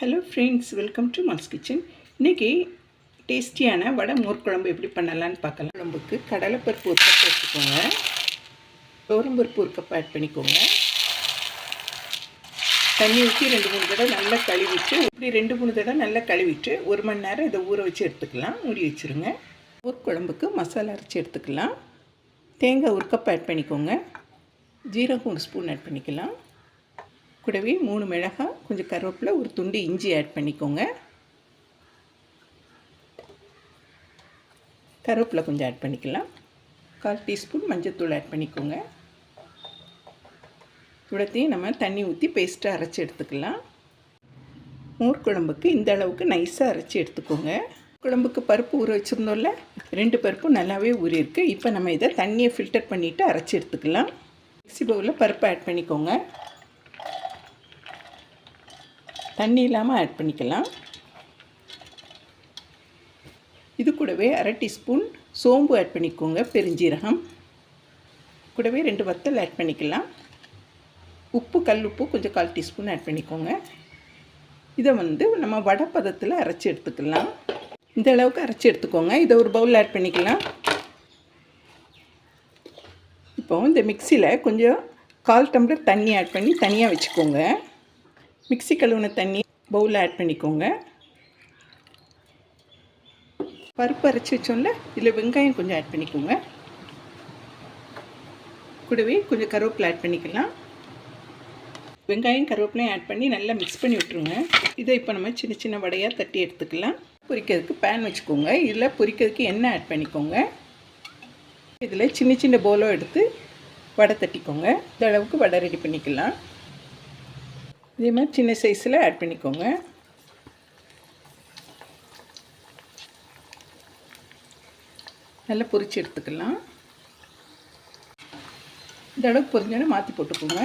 Hello friends welcome to Mal's kitchen இன்றைக்கி டேஸ்டியான வடை மோர்க்குழம்பு எப்படி பண்ணலான்னு பார்க்கலாம். குழம்புக்கு கடலைப்பருப்பு ஒரு கப் எடுத்துக்கோங்க தோரம்பருப்பு ஒரு கப் ஆட் பண்ணிக்கோங்க. தண்ணி ஊற்றி ரெண்டு மூணு தடவை நல்லா கழுவிட்டு இப்படி ரெண்டு மூணு தடவை நல்லா கழுவிட்டு ஒரு மணி நேரம் இதை ஊற வச்சு எடுத்துக்கலாம். மூடி வச்சுருங்க. மோர்க்குழம்புக்கு மசாலா அரைச்சி எடுத்துக்கலாம். தேங்காய் ஒரு கப் ஆட் பண்ணிக்கோங்க. ஜீரகம் ஒரு ஸ்பூன் ஆட் பண்ணிக்கலாம். கூடவே மூணு மிளகாய் கொஞ்சம் கருவேப்பிலை ஒரு துண்டு இஞ்சி ஆட் பண்ணிக்கோங்க. கருவேப்பிலை கொஞ்சம் ஆட் பண்ணிக்கலாம். கால் டீஸ்பூன் மஞ்சள்தூள் ஆட் பண்ணிக்கோங்க. இவ்வளோத்தையும் நம்ம தண்ணி ஊற்றி பேஸ்ட்டாக அரைச்சி எடுத்துக்கலாம். மோர் குழம்புக்கு இந்த அளவுக்கு நைஸாக அரைச்சி எடுத்துக்கோங்க. குழம்புக்கு பருப்பு ஊற வச்சுருந்தோம்ல ரெண்டு பருப்பும் நல்லாவே ஊறியிருக்கு. இப்போ நம்ம இதை தண்ணியை ஃபில்டர் பண்ணிவிட்டு அரைச்சி எடுத்துக்கலாம். மிக்சி பவுலில் பருப்பு ஆட் பண்ணிக்கோங்க. தண்ணி இல்லாமல் ஆட் பண்ணிக்கலாம். இது கூடவே அரை டீஸ்பூன் சோம்பு ஆட் பண்ணிக்கோங்க பெருஞ்சீரகம். கூடவே ரெண்டு வத்தல் ஆட் பண்ணிக்கலாம். உப்பு கல் உப்பு கொஞ்சம் கால் டீஸ்பூன் ஆட் பண்ணிக்கோங்க. இதை வந்து நம்ம வடை பதத்தில் அரைச்சி எடுத்துக்கலாம். இந்த அளவுக்கு அரைச்சி எடுத்துக்கோங்க. இதை ஒரு பவுல் ஆட் பண்ணிக்கலாம். இப்போ இந்த மிக்சியில் கொஞ்சம் கால் டம்ளர் தண்ணி ஆட் பண்ணி தனியாக வச்சுக்கோங்க. மிக்சி கழுவுன தண்ணி பவுலில் ஆட் பண்ணிக்கோங்க. பருப்பு அரைச்சி வச்சோம்ல இதில் வெங்காயம் கொஞ்சம் ஆட் பண்ணிக்கோங்க. கூடவே கொஞ்சம் கருவேப்பிலை ஆட் பண்ணிக்கலாம். வெங்காயம் கருவேப்பிலையும் ஆட் பண்ணி நல்லா மிக்ஸ் பண்ணி விட்ருங்க இதை இப்போ நம்ம சின்ன சின்ன வடையாக தட்டி எடுத்துக்கலாம். பொரிக்கிறதுக்கு பேன் வச்சுக்கோங்க. இதில் பொரிக்கிறதுக்கு எண்ணெய் ஆட் பண்ணிக்கோங்க. இதில் சின்ன சின்ன போலோ எடுத்து வடை தட்டிக்கோங்க. இந்த அளவுக்கு வடை ரெடி பண்ணிக்கலாம். இதே மாதிரி சின்ன சைஸில் ஆட் பண்ணிக்கோங்க. நல்லா பொரிச்சு எடுத்துக்கலாம். இந்த அளவுக்கு பொரிஞ்சோன்னே மாற்றி போட்டுக்கோங்க.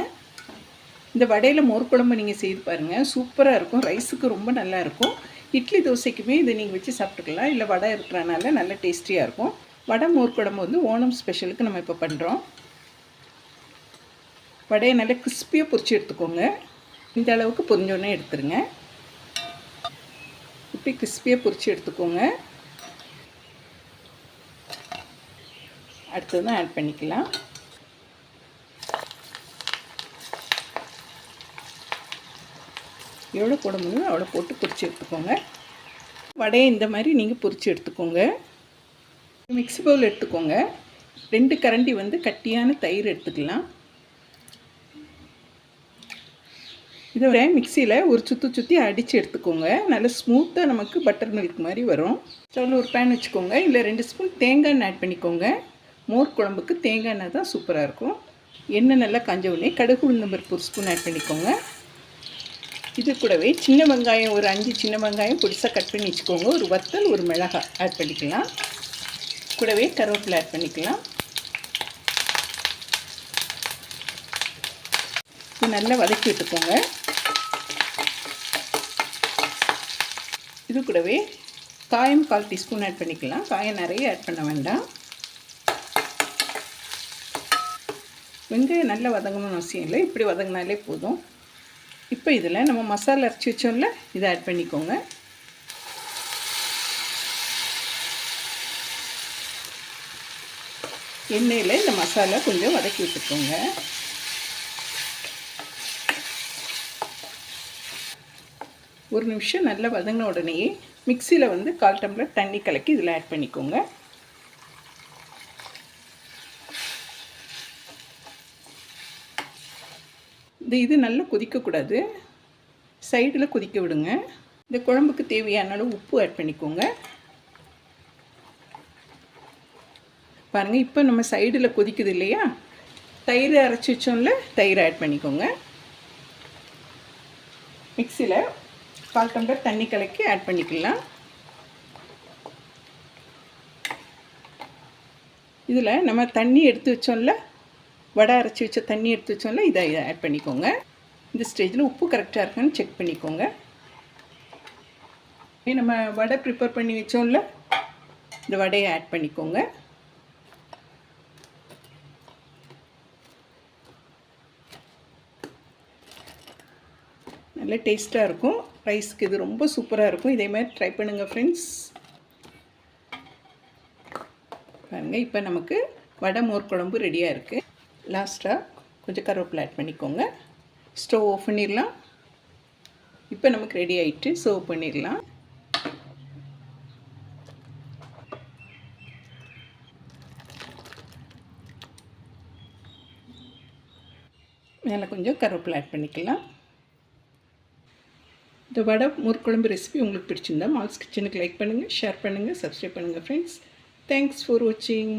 இந்த வடையில் மோர் குழம்பு நீங்கள் செய்து பாருங்கள் சூப்பராக இருக்கும். ரைஸுக்கு ரொம்ப நல்லாயிருக்கும் இட்லி தோசைக்குமே இதை நீங்கள் வச்சு சாப்பிட்டுக்கலாம். இல்லை வடை இருக்கிறனால நல்ல டேஸ்டியாக இருக்கும். வடை மோர் குழம்பு வந்து ஓணம் ஸ்பெஷலுக்கு நம்ம இப்போ பண்ணுறோம் வடையை நல்லா கிறிஸ்பியாக பொரிச்சு எடுத்துக்கோங்க. இந்த அளவுக்கு பொரிஞ்சோடனே எடுத்துருங்க. இப்படி கிறிஸ்பியாக பொரித்து எடுத்துக்கோங்க. அடுத்தது தான் ஆட் பண்ணிக்கலாம். எவ்வளோ போட முடியுமோ அவ்வளோ போட்டு பொரிச்சு எடுத்துக்கோங்க. வடையை இந்த மாதிரி நீங்கள் பொரித்து எடுத்துக்கோங்க. மிக்ஸி பவுல் எடுத்துக்கோங்க. ரெண்டு கரண்டி வந்து கட்டியான தயிர் எடுத்துக்கலாம். இதை மிக்சியில் ஒரு சுற்றி சுற்றி அடித்து எடுத்துக்கோங்க. நல்லா ஸ்மூத்தாக நமக்கு பட்டர் மில்க் மாதிரி வரும். ஸ்டவ்வில் ஒரு பேன் வச்சுக்கோங்க. இல்லை ரெண்டு ஸ்பூன் தேங்காய் எண்ணெய் ஆட் பண்ணிக்கோங்க. மோர் குழம்புக்கு தேங்காய் எண்ணெய் தான் சூப்பராக இருக்கும். எண்ணெய் நல்லா கஞ்ச உடனே கடுகு உளுந்தம் பருப்பு ஒரு ஸ்பூன் ஆட் பண்ணிக்கோங்க. இது கூடவே சின்ன வெங்காயம் ஒரு அஞ்சு சின்ன வெங்காயம் பொடிசாக கட் பண்ணி வச்சுக்கோங்க. ஒரு வத்தல் ஒரு மிளகாய் ஆட் பண்ணிக்கலாம். கூடவே கருவேப்பிலை ஆட் பண்ணிக்கலாம். இது நல்லா வதக்கி விட்டுக்கோங்க. இது கூடவே காயம் கால் டீஸ்பூன் ஆட் பண்ணிக்கலாம். காயம் நிறைய ஆட் பண்ண வேண்டாம். வெங்காயம் நல்லா வதங்கணும்னு அவசியம் இல்லை. இப்படி வதங்கினாலே போதும். இப்போ இதில் நம்ம மசாலா அரைச்சி வச்சோம்ல இதை ஆட் பண்ணிக்கோங்க. எண்ணெயில் இந்த மசாலா கொஞ்சம் வதக்கி விட்டுக்கோங்க. ஒரு நிமிஷம் நல்லா வதங்கின உடனேயே மிக்சியில் வந்து கால் டம்ளர் தண்ணி கலக்கி இதில் ஆட் பண்ணிக்கோங்க. இந்த இது நல்லா கொதிக்கக்கூடாது. சைடில் கொதிக்க விடுங்க. இந்த குழம்புக்கு தேவையான அளவு உப்பு ஆட் பண்ணிக்கோங்க. பாருங்கள் இப்போ நம்ம சைடில் கொதிக்குது இல்லையா? தயிர் அரைச்சி வச்சோம்ல தயிர் ஆட் பண்ணிக்கோங்க. மிக்சியில் கால் டம்ளர் தண்ணி கலக்கி ஆட் பண்ணிக்கலாம். இதில் நம்ம தண்ணி எடுத்து வச்சோம்ல வடை அரைச்சி வச்ச தண்ணி எடுத்து வச்சோம்ல இதை இதை ஆட் பண்ணிக்கோங்க. இந்த ஸ்டேஜில் உப்பு கரெக்டாக இருக்கான்னு செக் பண்ணிக்கோங்க. நம்ம வடை ப்ரிப்பேர் பண்ணி வச்சோம்ல இந்த வடையை ஆட் பண்ணிக்கோங்க. நல்ல டேஸ்ட்டாக இருக்கும். ரைஸ்க்கு இது ரொம்ப சூப்பராக இருக்கும். இதே மாதிரி ட்ரை பண்ணுங்கள் ஃப்ரெண்ட்ஸ் பாருங்கள் இப்போ நமக்கு வடை மோர் குழம்பு ரெடியாக இருக்குது லாஸ்ட்டாக கொஞ்சம் கருவேப்பிலை ஆட் பண்ணிக்கோங்க. ஸ்டவ் ஆஃப் பண்ணிடலாம். இப்போ நமக்கு ரெடி ஆகிட்டு சர்வ் பண்ணிடலாம். மேலே கொஞ்சம் கருவேப்பிலை ஆட் பண்ணிக்கலாம். இந்த வடை முறுக்குழம்பு ரெசிபி உங்களுக்கு பிடிச்சிருந்தா மால்ஸ் கிச்சனுக்கு லைக் பண்ணுங்கள் ஷேர் பண்ணுங்கள் சப்ஸ்கிரைப் பண்ணுங்கள் ஃப்ரெண்ட்ஸ் தேங்க்ஸ் ஃபார் வாட்சிங்